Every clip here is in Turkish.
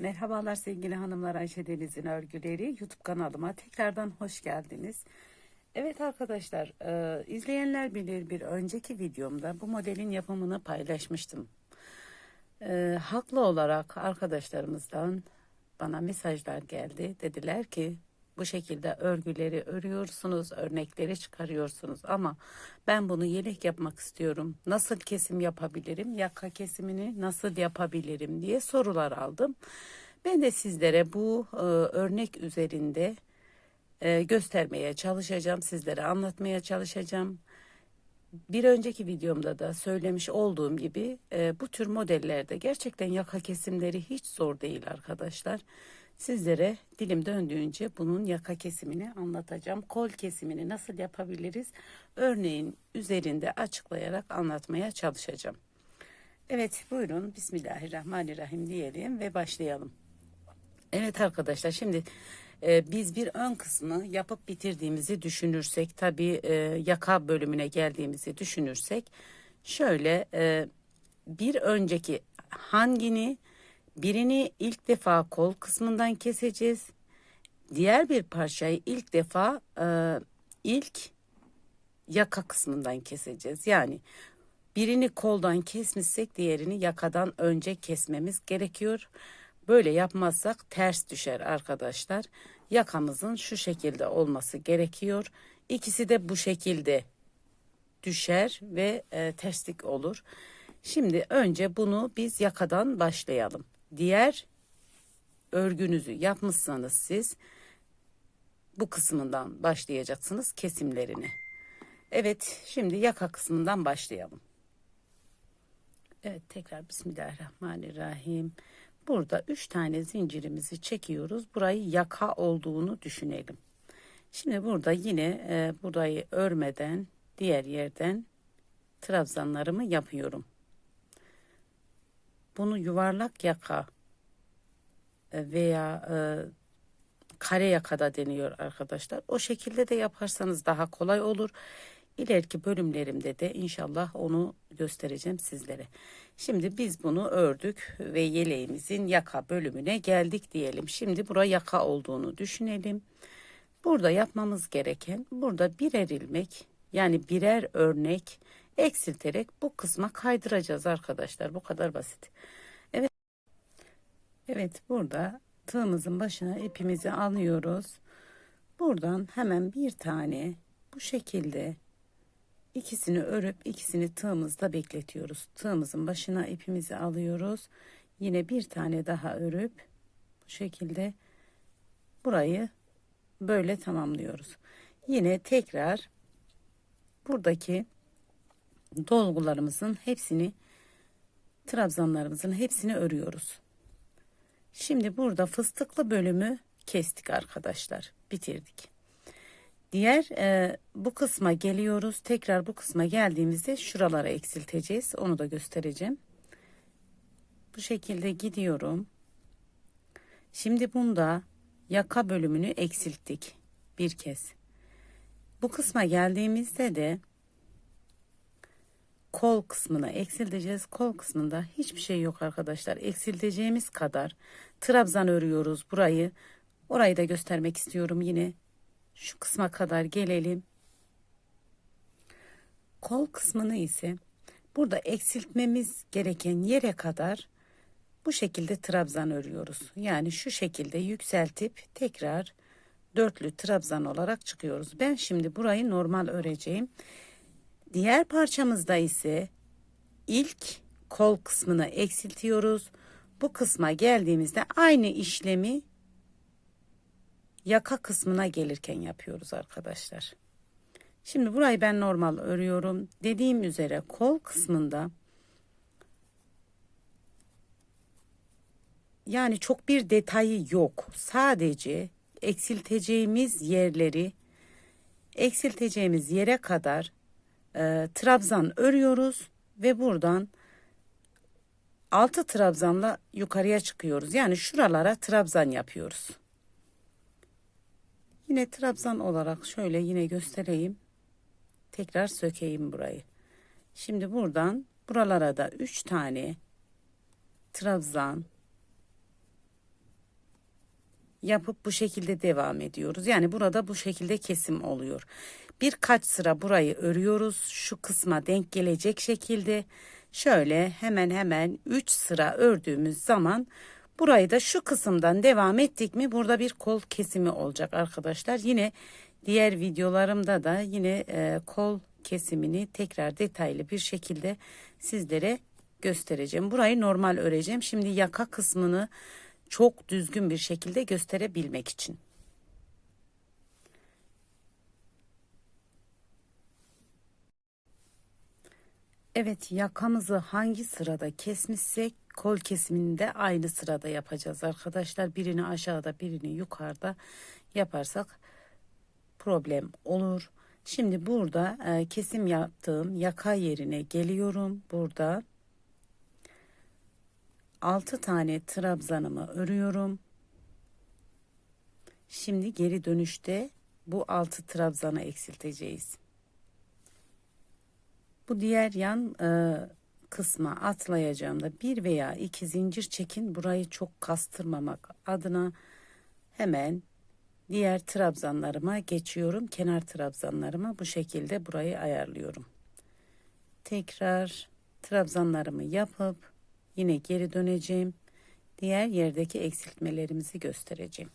Merhabalar sevgili hanımlar Ayşe Deniz'in örgüleri YouTube kanalıma tekrardan hoş geldiniz. Evet arkadaşlar e, izleyenler bilir bir önceki videomda bu modelin yapımını paylaşmıştım. E, haklı olarak arkadaşlarımızdan bana mesajlar geldi. Dediler ki bu şekilde örgüleri örüyorsunuz, örnekleri çıkarıyorsunuz ama ben bunu yelek yapmak istiyorum. Nasıl kesim yapabilirim? Yaka kesimini nasıl yapabilirim diye sorular aldım. Ben de sizlere bu e, örnek üzerinde e, göstermeye çalışacağım, sizlere anlatmaya çalışacağım. Bir önceki videomda da söylemiş olduğum gibi e, bu tür modellerde gerçekten yaka kesimleri hiç zor değil arkadaşlar. Sizlere dilim döndüğünce bunun yaka kesimini anlatacağım. Kol kesimini nasıl yapabiliriz? Örneğin üzerinde açıklayarak anlatmaya çalışacağım. Evet buyurun Bismillahirrahmanirrahim diyelim ve başlayalım. Evet arkadaşlar şimdi e, biz bir ön kısmı yapıp bitirdiğimizi düşünürsek tabii e, yaka bölümüne geldiğimizi düşünürsek şöyle e, bir önceki hangini birini ilk defa kol kısmından keseceğiz. Diğer bir parçayı ilk defa e, ilk yaka kısmından keseceğiz. Yani birini koldan kesmişsek diğerini yakadan önce kesmemiz gerekiyor. Böyle yapmazsak ters düşer arkadaşlar. Yakamızın şu şekilde olması gerekiyor. İkisi de bu şekilde düşer ve e, terslik olur. Şimdi önce bunu biz yakadan başlayalım. Diğer örgünüzü yapmışsanız siz bu kısmından başlayacaksınız kesimlerini. Evet şimdi yaka kısmından başlayalım. Evet tekrar Bismillahirrahmanirrahim. Burada üç tane zincirimizi çekiyoruz. Burayı yaka olduğunu düşünelim. Şimdi burada yine e, burayı örmeden diğer yerden trabzanlarımı yapıyorum. Bunu yuvarlak yaka e, veya e, kare yaka da deniyor arkadaşlar. O şekilde de yaparsanız daha kolay olur. İleriki bölümlerimde de inşallah onu göstereceğim sizlere. Şimdi biz bunu ördük ve yeleğimizin yaka bölümüne geldik diyelim. Şimdi bura yaka olduğunu düşünelim. Burada yapmamız gereken burada birer ilmek yani birer örnek eksilterek bu kısma kaydıracağız arkadaşlar. Bu kadar basit. Evet. Evet burada tığımızın başına ipimizi alıyoruz. Buradan hemen bir tane bu şekilde ikisini örüp ikisini tığımızda bekletiyoruz. Tığımızın başına ipimizi alıyoruz. Yine bir tane daha örüp bu şekilde burayı böyle tamamlıyoruz. Yine tekrar buradaki dolgularımızın hepsini trabzanlarımızın hepsini örüyoruz. Şimdi burada fıstıklı bölümü kestik arkadaşlar. Bitirdik. Diğer e, bu kısma geliyoruz. Tekrar bu kısma geldiğimizde şuralara eksilteceğiz. Onu da göstereceğim. Bu şekilde gidiyorum. Şimdi bunda yaka bölümünü eksilttik bir kez. Bu kısma geldiğimizde de kol kısmına eksilteceğiz. Kol kısmında hiçbir şey yok arkadaşlar. Eksilteceğimiz kadar trabzan örüyoruz burayı. Orayı da göstermek istiyorum yine. Şu kısma kadar gelelim. Kol kısmını ise burada eksiltmemiz gereken yere kadar bu şekilde trabzan örüyoruz. Yani şu şekilde yükseltip tekrar dörtlü trabzan olarak çıkıyoruz. Ben şimdi burayı normal öreceğim. Diğer parçamızda ise ilk kol kısmını eksiltiyoruz. Bu kısma geldiğimizde aynı işlemi yaka kısmına gelirken yapıyoruz arkadaşlar. Şimdi burayı ben normal örüyorum. Dediğim üzere kol kısmında yani çok bir detayı yok. Sadece eksilteceğimiz yerleri eksilteceğimiz yere kadar e, trabzan örüyoruz ve buradan altı trabzanla yukarıya çıkıyoruz. Yani şuralara trabzan yapıyoruz. Yine trabzan olarak şöyle yine göstereyim. Tekrar sökeyim burayı. Şimdi buradan buralara da üç tane trabzan yapıp bu şekilde devam ediyoruz. Yani burada bu şekilde kesim oluyor. Birkaç sıra burayı örüyoruz. Şu kısma denk gelecek şekilde şöyle hemen hemen 3 sıra ördüğümüz zaman burayı da şu kısımdan devam ettik mi burada bir kol kesimi olacak arkadaşlar. Yine diğer videolarımda da yine e, kol kesimini tekrar detaylı bir şekilde sizlere göstereceğim. Burayı normal öreceğim. Şimdi yaka kısmını çok düzgün bir şekilde gösterebilmek için. Evet yakamızı hangi sırada kesmişsek kol kesimini de aynı sırada yapacağız arkadaşlar. Birini aşağıda birini yukarıda yaparsak problem olur. Şimdi burada e, kesim yaptığım yaka yerine geliyorum. Burada 6 tane trabzanımı örüyorum. Şimdi geri dönüşte bu 6 trabzanı eksilteceğiz. Bu diğer yan e, kısma atlayacağımda bir veya iki zincir çekin. Burayı çok kastırmamak adına hemen diğer trabzanlarıma geçiyorum. Kenar trabzanlarıma bu şekilde burayı ayarlıyorum. Tekrar trabzanlarımı yapıp yine geri döneceğim. Diğer yerdeki eksiltmelerimizi göstereceğim.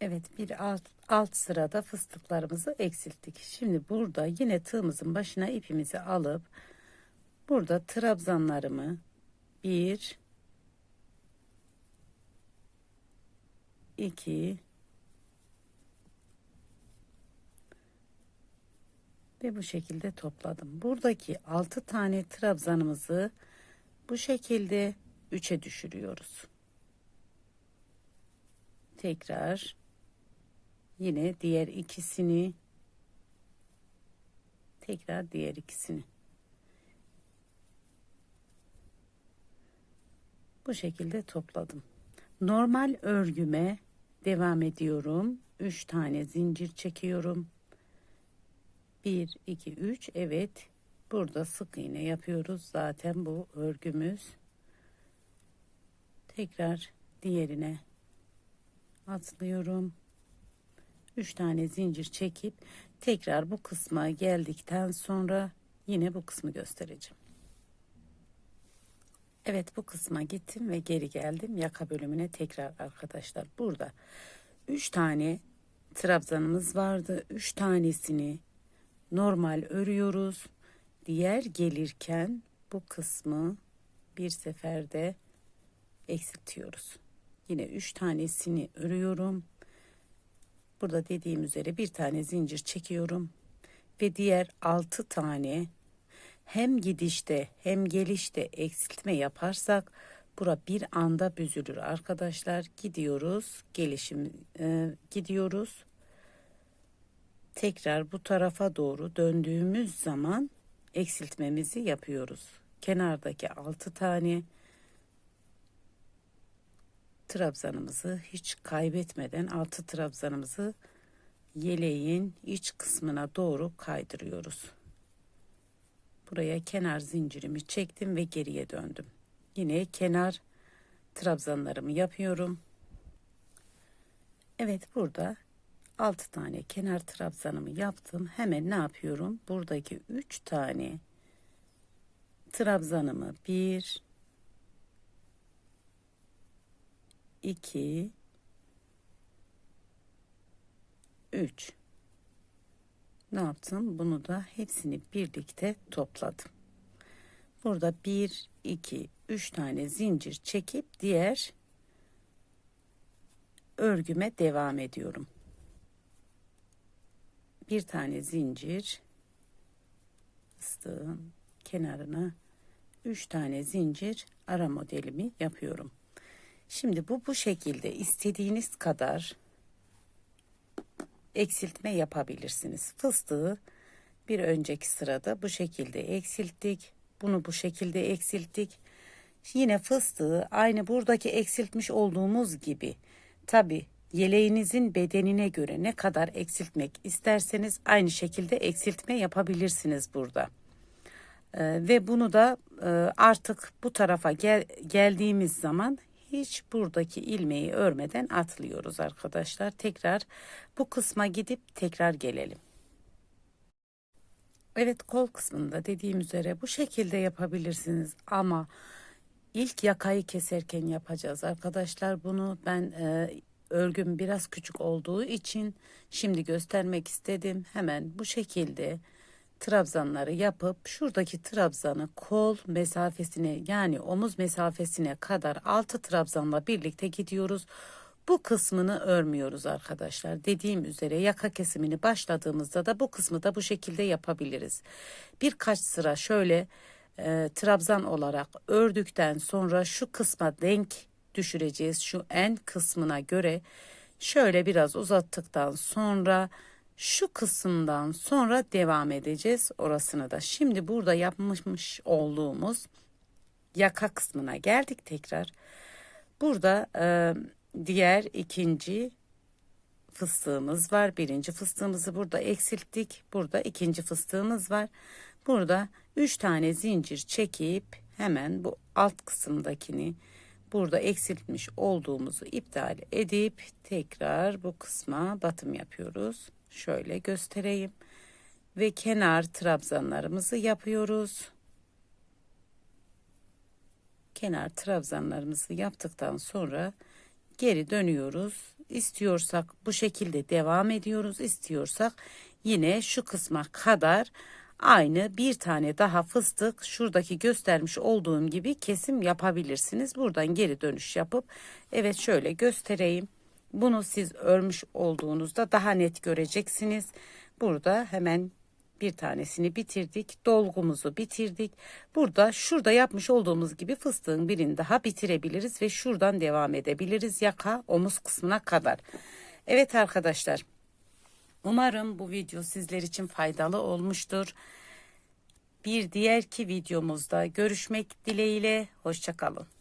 Evet bir alt, alt sırada fıstıklarımızı eksilttik. Şimdi burada yine tığımızın başına ipimizi alıp burada trabzanlarımı bir iki ve bu şekilde topladım. Buradaki altı tane trabzanımızı bu şekilde üçe düşürüyoruz. Tekrar yine diğer ikisini tekrar diğer ikisini bu şekilde topladım. Normal örgüme devam ediyorum. 3 tane zincir çekiyorum. 1 2 3 evet. Burada sık iğne yapıyoruz. Zaten bu örgümüz. Tekrar diğerine atlıyorum. 3 tane zincir çekip tekrar bu kısma geldikten sonra yine bu kısmı göstereceğim. Evet bu kısma gittim ve geri geldim. Yaka bölümüne tekrar arkadaşlar. Burada 3 tane trabzanımız vardı. 3 tanesini normal örüyoruz. Diğer gelirken bu kısmı bir seferde eksiltiyoruz. Yine 3 tanesini örüyorum. Burada dediğim üzere bir tane zincir çekiyorum ve diğer 6 tane hem gidişte hem gelişte eksiltme yaparsak bura bir anda büzülür arkadaşlar. Gidiyoruz, gelişim e, gidiyoruz. Tekrar bu tarafa doğru döndüğümüz zaman eksiltmemizi yapıyoruz. Kenardaki 6 tane trabzanımızı hiç kaybetmeden altı trabzanımızı yeleğin iç kısmına doğru kaydırıyoruz. Buraya kenar zincirimi çektim ve geriye döndüm. Yine kenar trabzanlarımı yapıyorum. Evet burada 6 tane kenar trabzanımı yaptım. Hemen ne yapıyorum? Buradaki 3 tane trabzanımı 1 2 3 ne yaptım? Bunu da hepsini birlikte topladım. Burada 1 2 3 tane zincir çekip diğer örgüme devam ediyorum. Bir tane zincir fıstığın kenarına 3 tane zincir ara modelimi yapıyorum. Şimdi bu bu şekilde istediğiniz kadar eksiltme yapabilirsiniz. Fıstığı bir önceki sırada bu şekilde eksilttik. Bunu bu şekilde eksilttik. Yine fıstığı aynı buradaki eksiltmiş olduğumuz gibi tabi yeleğinizin bedenine göre ne kadar eksiltmek isterseniz aynı şekilde eksiltme yapabilirsiniz burada. Ee, ve bunu da e, artık bu tarafa gel, geldiğimiz zaman hiç buradaki ilmeği örmeden atlıyoruz arkadaşlar. Tekrar bu kısma gidip tekrar gelelim. Evet kol kısmında dediğim üzere bu şekilde yapabilirsiniz ama ilk yakayı keserken yapacağız arkadaşlar. Bunu ben e, örgüm biraz küçük olduğu için şimdi göstermek istedim. Hemen bu şekilde trabzanları yapıp şuradaki trabzanı kol mesafesine yani omuz mesafesine kadar 6 trabzanla birlikte gidiyoruz. Bu kısmını örmüyoruz arkadaşlar. Dediğim üzere yaka kesimini başladığımızda da bu kısmı da bu şekilde yapabiliriz. Birkaç sıra şöyle e, trabzan olarak ördükten sonra şu kısma denk düşüreceğiz. Şu en kısmına göre şöyle biraz uzattıktan sonra şu kısımdan sonra devam edeceğiz orasını da. Şimdi burada yapmış olduğumuz yaka kısmına geldik tekrar. Burada e, diğer ikinci fıstığımız var. Birinci fıstığımızı burada eksilttik. Burada ikinci fıstığımız var. Burada üç tane zincir çekip hemen bu alt kısımdakini burada eksiltmiş olduğumuzu iptal edip tekrar bu kısma batım yapıyoruz. Şöyle göstereyim. Ve kenar trabzanlarımızı yapıyoruz. Kenar trabzanlarımızı yaptıktan sonra geri dönüyoruz. İstiyorsak bu şekilde devam ediyoruz. İstiyorsak yine şu kısma kadar aynı bir tane daha fıstık şuradaki göstermiş olduğum gibi kesim yapabilirsiniz. Buradan geri dönüş yapıp evet şöyle göstereyim. Bunu siz örmüş olduğunuzda daha net göreceksiniz. Burada hemen bir tanesini bitirdik. Dolgumuzu bitirdik. Burada şurada yapmış olduğumuz gibi fıstığın birini daha bitirebiliriz ve şuradan devam edebiliriz yaka omuz kısmına kadar. Evet arkadaşlar. Umarım bu video sizler için faydalı olmuştur. Bir diğerki videomuzda görüşmek dileğiyle. Hoşçakalın.